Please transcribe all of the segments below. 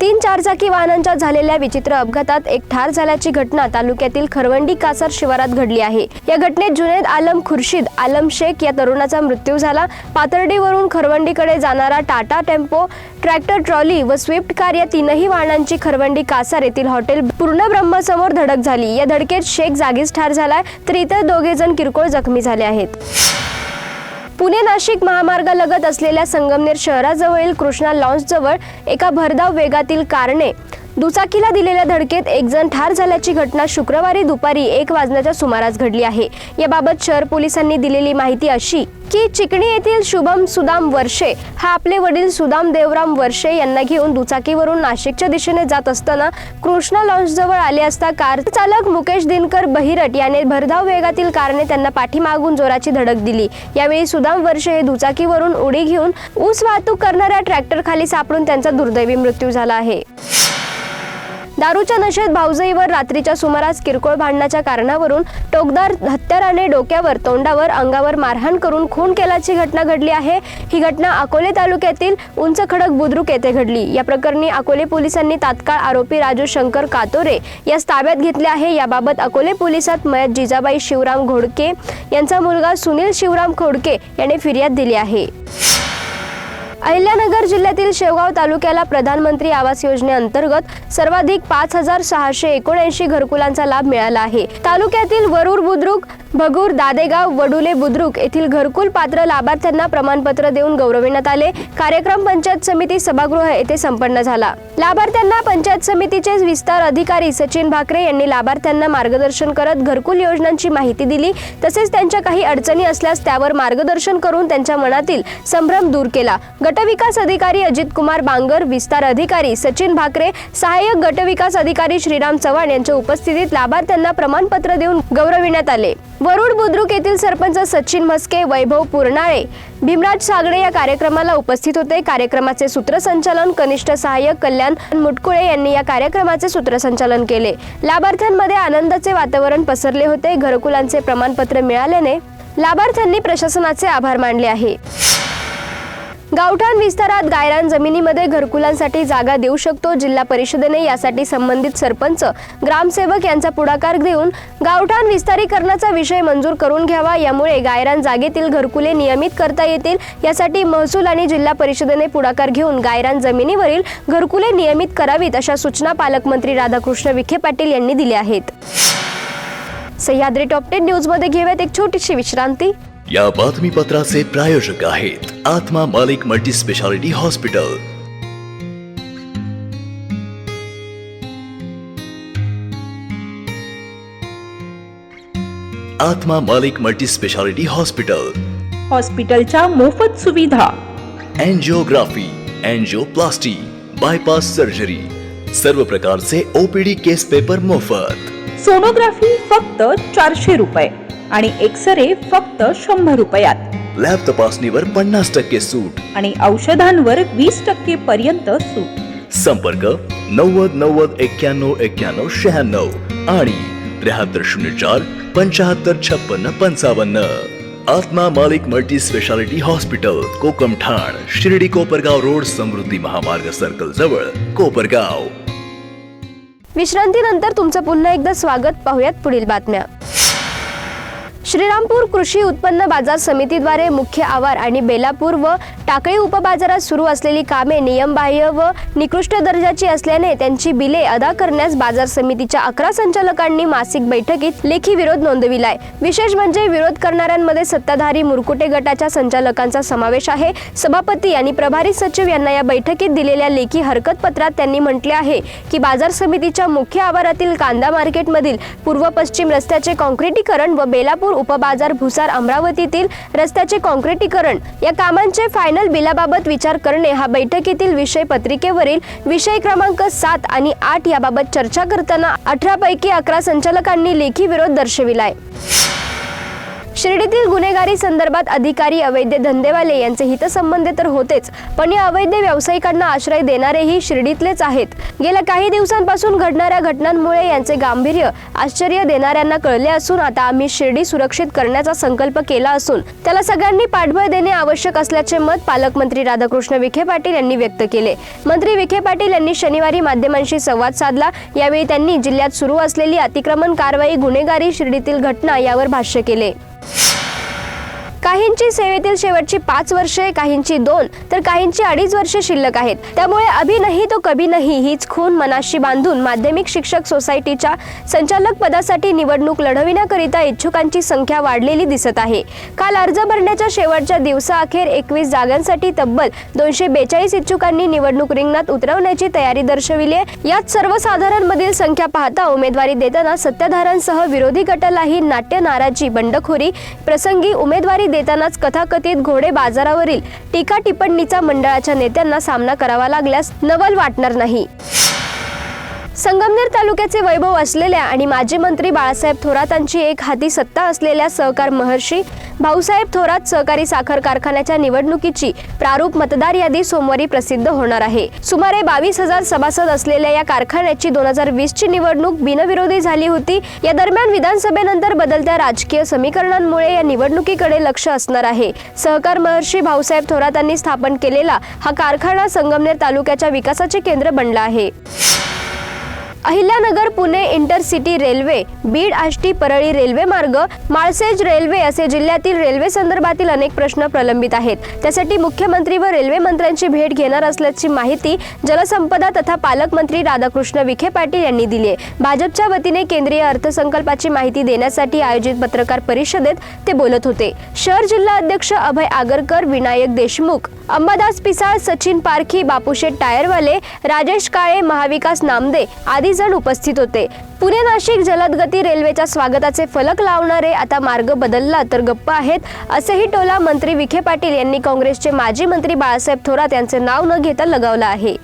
तीन चारचाकी वाहनांच्या झालेल्या विचित्र अपघातात एक ठार झाल्याची घटना तालुक्यातील खरवंडी कासार शिवारात घडली आहे. या घटनेत जुनेद आलम खुर्शीद आलम शेख या तरुणाचा मृत्यू झाला. पाथर्डीवरून खरवंडीकडे जाणारा टाटा टेम्पो ट्रॅक्टर ट्रॉली व स्विफ्ट कार या तीनही वाहनांची खरवंडी कासार येथील हॉटेल पूर्ण ब्रह्मसमोर धडक झाली. या धडकेत शेख जागीच ठार झालाय तर इतर दोघे जण किरकोळ जखमी झाले आहेत. पुणे नाशिक महामार्गालगत असलेल्या संगमनेर शहराजवळील कृष्णा लॉन्सजवळ एका भरधाव वेगातील कारने दुचाकीला दिलेल्या धडकेत एक जण ठार झाल्याची घटना शुक्रवारी दुपारी एक वाजण्याच्या सुमारास घडली आहे. याबाबत शहर पोलिसांनी दिलेली माहिती अशी की चिकणी येथील शुभम सुदाम वर्षे हा आपले वडील सुदाम देवराम वर्षे यांना घेऊन दुचाकीवरून नाशिकच्या दिशेने जात असताना कृष्णा लॉन्चजवळ आले असता कार चालक मुकेश दिनकर बहिरट याने भरधाव वेगातील कारने त्यांना पाठीमागून जोराची धडक दिली. यावेळी सुदाम वर्षे हे दुचाकीवरून उडी घेऊन ऊस वाहतूक करणाऱ्या ट्रॅक्टर खाली सापडून त्यांचा दुर्दैवी मृत्यू झाला आहे. दारूच्या नशेत भाऊजईवर रात्रीच्या सुमारास किरकोळ भांडणाच्या कारणावरून टोकदार हत्याराने डोक्यावर तोंडावर अंगावर मारहाण करून खून केल्याची घटना घडली आहे. ही घटना अकोले तालुक्यातील उंच खडक बुद्रुक येथे घडली. या प्रकरणी अकोले पोलिसांनी तात्काळ आरोपी राजू शंकर कातोरे यास ताब्यात घेतले आहे. याबाबत अकोले पोलिसात मयत जिजाबाई शिवराम घोडके यांचा मुलगा सुनील शिवराम खोडके याने फिर्याद दिली आहे. अहिल्यानगर जिल्ह्यातील शेवगाव तालुक्याला प्रधानमंत्री आवास योजनेअंतर्गत सर्वाधिक पाच हजार सहाशे एकोणऐंशी घरकुलांचा लाभ मिळाला आहे. तालुक्यातील वरूर बुद्रुक भगूर दादेगाव वडुले बुद्रुक येथील घरकुल पात्र लाभार्थ्यांना प्रमाणपत्र देऊन गौरविण्यात आले. कार्यक्रम पंचायत समिती सभागृह येथे संपन्न झाला. लाभार्थ्यांना पंचायत समितीचे विस्तार अधिकारी सचिन भाकरे यांनी लाभार्थ्यांना मार्गदर्शन करत घरकुल योजनांची माहिती दिली. तसेच त्यांच्या काही अडचणी असल्यास त्यावर मार्गदर्शन करून त्यांच्या मनातील संभ्रम दूर केला. गटविकास अधिकारी अजित कुमार बांगर विस्तार अधिकारी सचिन भाकरे सहाय्यक गटविकास अधिकारी श्रीराम चव्हाण यांच्या उपस्थितीत लाभार्थ्यांना प्रमाणपत्र देऊन गौरविण्यात आले. वरुड बुद्रुक येथील सरपंच सचिन म्हस्के वैभव पूर्णाळे भीमराज सागरे या कार्यक्रमाला उपस्थित होते. कार्यक्रमाचे सूत्रसंचालन कनिष्ठ सहाय्यक कल्याण मुटकुळे यांनी या कार्यक्रमाचे सूत्रसंचालन केले. लाभार्थ्यांमध्ये आनंदाचे वातावरण पसरले होते. घरकुलांचे प्रमाणपत्र मिळाल्याने लाभार्थ्यांनी प्रशासनाचे आभार मानले आहे. गावठाण विस्तारात गायरान जमिनीमध्ये घरकुलांसाठी जागा देऊ शकतो. जिल्हा परिषदेने यासाठी संबंधित सरपंच ग्रामसेवक यांचा पुढाकार देऊन गावठाण विस्तारीकरणाचा विषय मंजूर करून घ्यावा. यामुळे गायरान जागेतील घरकुले नियमित करता येतील. यासाठी महसूल आणि जिल्हा परिषदेने पुढाकार घेऊन गायरान जमिनीवरील घरकुले नियमित करावीत अशा सूचना पालकमंत्री राधाकृष्ण विखे पाटील यांनी दिल्या आहेत. सह्याद्री टॉप टेन न्यूजमध्ये घेऊयात एक छोटीशी विश्रांती. या बातमीपत्राचे प्रायोजक आहेत आत्मा मालिक मल्टी स्पेशालिटी हॉस्पिटल. आत्मा मालिक मल्टी स्पेशालिटी हॉस्पिटल. हॉस्पिटलच्या मोफत सुविधा. एन्जिओग्राफी एन्जिओप्लास्टी बायपास सर्जरी सर्व प्रकारचे ओपीडी केस पेपर मोफत. सोनोग्राफी फक्त चारशे रुपये. आणि एक्सरे फक्त शंभर रुपयात. लॅब तपासणीवर पन्नास टक्के सूट. आणि औषधांवर वीस टक्के पर्यंत सूट. संपर्क नव्वद नव्वद एक्क्याण्णव एक्क्याण्णव शहाण्णव आणि त्र्याहत्तर शून्य चार पंचाहत्तर छप्पन्न पंचावन्न. आत्मा मालिक मल्टी स्पेशालिटी हॉस्पिटल कोकम ठाण शिर्डी कोपरगाव रोड समृद्धी महामार्ग सर्कल जवळ कोपरगाव. विश्रांतीनंतर तुमचं पुन्हा एकदा स्वागत. पाहूयात पुढील बातम्या. श्रीरामपूर कृषी उत्पन्न बाजार समितीद्वारे मुख्य आवार आणि बेलापूर व टाकळी उपबाजारात सुरू असलेली कामे नियमबाह्य व निकृष्ट दर्जाची असल्याने त्यांची बिले अदा करण्यास बाजार समितीच्या अकरा संचालकांनी मासिक बैठकीत लेखी विरोध नोंदविलाय. विशेष म्हणजे विरोध करणाऱ्यांमध्ये सत्ताधारी मुरकुटे गटाच्या संचालकांचा समावेश आहे. सभापती आणि प्रभारी सचिव यांना या बैठकीत दिलेल्या लेखी हरकत पत्रात त्यांनी म्हटले आहे की बाजार समितीच्या मुख्य आवारातील कांदा मार्केटमधील पूर्व पश्चिम रस्त्याचे कॉन्क्रिटीकरण व बेलापूर उपबाजार भुसार अमरावतीतील रस्त्याचे कॉन्क्रिटीकरण या कामांचे फायनल बिलाबाबत विचार करणे हा बैठकीतील विषय पत्रिकेवरील विषय क्रमांक सात आणि आठ याबाबत चर्चा करताना अठरापैकी अकरा संचालकांनी लेखी विरोध दर्शविलाय. शिर्डीतील गुन्हेगारी संदर्भात अधिकारी अवैध धंदेवाले यांचे हितसंबंध तर होतेच पण या अवैध व्यावसायिकांना आश्रय देणारेही शिर्डीतलेच आहेत. गेल्या काही दिवसांपासून घडणाऱ्या घटनांमुळे यांचे गांभीर्य आश्चर्य देणाऱ्यांना कळले असून आता आम्ही शिर्डी सुरक्षित करण्याचा संकल्प केला असून त्याला सगळ्यांनी पाठबळ देणे आवश्यक असल्याचे मत पालकमंत्री राधाकृष्ण विखे पाटील यांनी व्यक्त केले. मंत्री विखे पाटील यांनी शनिवारी माध्यमांशी संवाद साधला. यावेळी त्यांनी जिल्ह्यात सुरू असलेली अतिक्रमण कारवाई गुन्हेगारी शिर्डीतील घटना यावर भाष्य केले. काहींची सेवेतील शेवटची पाच वर्षे काहींची दोन तर काहींची अडीच वर्षे शिल्लक आहेत. त्यामुळे अभि नाही तो कभी नाही हीच खून मनाशी बांधून माध्यमिक शिक्षक सोसायटीच्या संचालक पदासाठी निवडणूक लढविण्याकरिता इच्छुकांची संख्या वाढलेली दिसत आहे. काल अर्ज भरण्याच्या शेवटच्या दिवसाअखेर एकवीस जागांसाठी तब्बल दोनशे बेचाळीस इच्छुकांनी निवडणूक रिंगणात उतरवण्याची तयारी दर्शविली आहे. यात सर्वसाधारणमधील संख्या पाहता उमेदवारी देताना सत्ताधाऱ्यांसह विरोधी गटालाही नाट्य नाराजी बंडखोरी प्रसंगी उमेदवारी येतानाच कथाकथित घोडे बाजारावरील टीका टिप्पणीचा मंडळाच्या नेत्यांना सामना करावा लागल्यास नवल वाटणार नाही. संगमनेर तालुक्याचे वैभव असलेल्या आणि माजी मंत्री बाळासाहेब थोरातांची एक हाती सत्ता असलेल्या सहकार महर्षी भाऊसाहेब थोरात सहकारी साखर कारखान्याच्या निवडणुकीची प्रारूप मतदार यादी सोमवारी प्रसिद्ध होणार आहे. सुमारे बावीस हजार सभासद असलेल्या या कारखान्याची दोन हजार वीस ची निवडणूक बिनविरोधी झाली होती. या दरम्यान विधानसभेनंतर बदलत्या राजकीय समीकरणांमुळे या निवडणुकीकडे लक्ष असणार आहे. सहकार महर्षी भाऊसाहेब थोरातांनी स्थापन केलेला हा कारखाना संगमनेर तालुक्याच्या विकासाचे केंद्र बनला आहे. Ahilyanagar Pune intercity railway Beed Ashti Parli railway मार्ग माळसेज रेल्वे असे जिल्ह्यातील रेल्वे संदर्भातील अनेक प्रश्न प्रलंबित आहेत. त्यासाठी मुख्यमंत्री व रेल्वे मंत्र्यांची भेट घेणार असल्याची माहिती जलसंपदा तथा पालकमंत्री राधाकृष्ण विखे पाटील यांनी दिली आहे. भाजपच्या वतीने केंद्रीय अर्थसंकल्पाची माहिती देण्यासाठी आयोजित पत्रकार परिषदेत ते बोलत होते. शहर जिल्हा अध्यक्ष अभय आगरकर विनायक देशमुख अंबादास पिसाळ सचिन पारखी बापूशेठ टायरवाले राजेश काळे महाविकास नामदे आदी जण उपस्थित होते. पुणे नाशिक जलदगती रेल्वेच्या स्वागताचे फलक लावणारे आता मार्ग बदलला तर गप्प आहेत असेही टोला मंत्री विखे पाटील यांनी काँग्रेसचे माजी मंत्री बाळासाहेब थोरात यांचे नाव न घेता लगावलं आहे.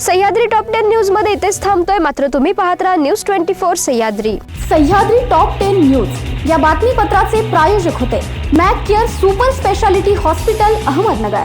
सह्याद्री टॉप टेन न्यूजमध्ये इथेच थांबतोय मात्र तुम्ही पाहत राहा news twenty four Sahyadri. Sahyadri top ten news. या बातमीपत्राचे प्रायोजक होते. Mac care super speciality hospital Ahmednagar.